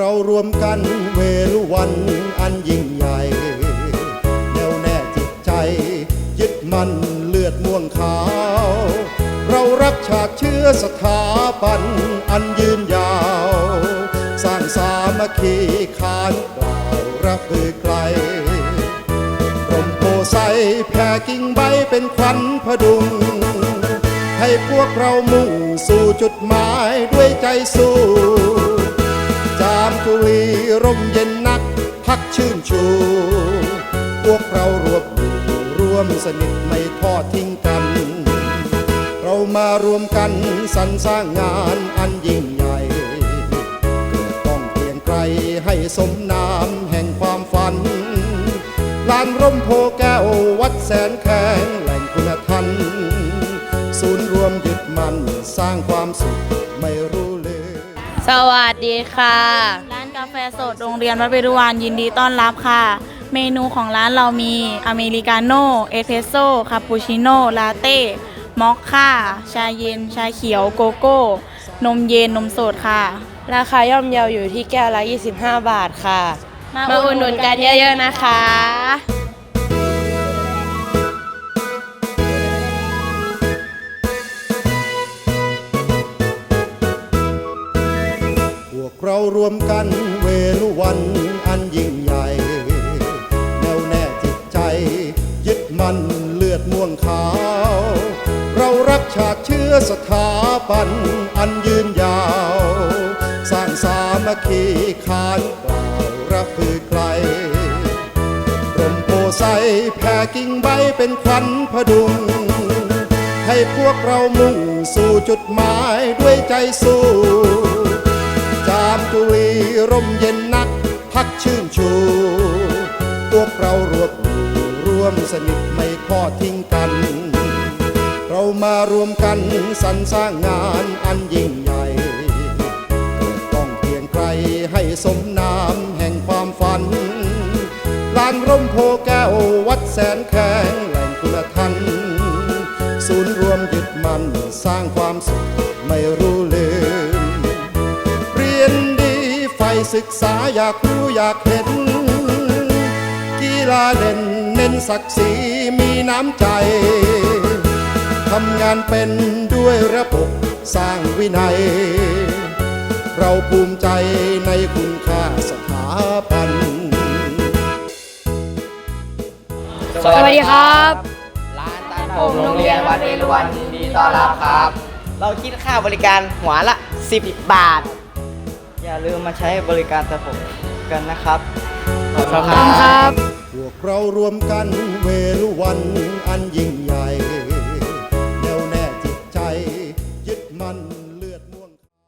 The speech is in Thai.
เรารวมกันเวลุวันอันยิ่งใหญ่แน่วแน่จิตใจ ยึดมั่นเลือดม่วงขาว เรารักชาติเชื้อสถาบันอันยืนยาว สร้างสามัคคีขานกล่าวรับมือไกลร่มโพไซแผ่กิ่งใบเป็นขวัญพดุงให้พวกเรามุ่งสู่จุดหมายด้วยใจสู้ ร่มเย็นนัก พักชื่นชู พวกเรารวมอยู่ร่วมสนิทไม่ทอดทิ้งกัน เรามารวมกันสรรสร้างงานอันยิ่งใหญ่ เกิดต้องเปลี่ยนไกลให้สมนามแห่งความฝันลานร่มโพแก้ววัดแสนแข็งแหล่งคุณธรรมศูนย์รวมยึดมันสร้างความสุขไม่รู้ สวัสดีค่ะ ร้านกาแฟสดโรงเรียนวัดเวรุวันยินดีต้อนรับค่ะ เมนูของร้านเรามีอเมริกาโน่เอสเพรสโซ่คาปูชิโน่ลาเต้มอคค่า ชาเย็น ชาเขียวโกโก้ นมเย็นนมสดค่ะ ราคาย่อมเยาอยู่ที่แก้วละ 25 บาทค่ะ มาอุดหนุนกันเยอะๆนะคะ รวมกันเวลุวันอันยิ่งใหญ่แน่วแน่จิตใจ ยึดมันเลือดม่วงขาว เรารักชาติเชื้อสถาบันอันยืนยาว สร้างสามัคคีขานกล่าวรับพือไกลร่มโพไซแผ่กิ่งใบเป็นขวัญพดุง ให้พวกเรามุ่งสู่จุดหมายด้วยใจสู้ ร่มเย็นนัก พักชื่นชู พวกเรารวบอยู่ร่วมสนิทไม่ทอดทิ้งกัน เรามารวมกันสรรสร้างงานอันยิ่งใหญ่เกิดต้องเพียงไกลให้สมนามแห่งความฝันลานร่มโพแก้ววัดแสนแข็งแหล่งคุณธรรมศูนย์รวมยึดมันสร้างความสุขไม่รู้ ศึกษาอยากรู้อยากเห็น กีฬาเด่นเน้นศักดิ์ศรีมีน้ำใจ ทำงานเป็นด้วยระบบสร้างวินัย เราภูมิใจในคุณค่าสถาบันสวัสดีครับ ร้านตัดผมโรงเรียนวัดเอราวันยินดีต้อนรับครับ เราคิดค่าบริการหัวละ 10 บาท อย่าลืมมาใช้บริการตัดผมกันนะครับ ขอบคุณครับ พวกเรารวมกันเวลุวัน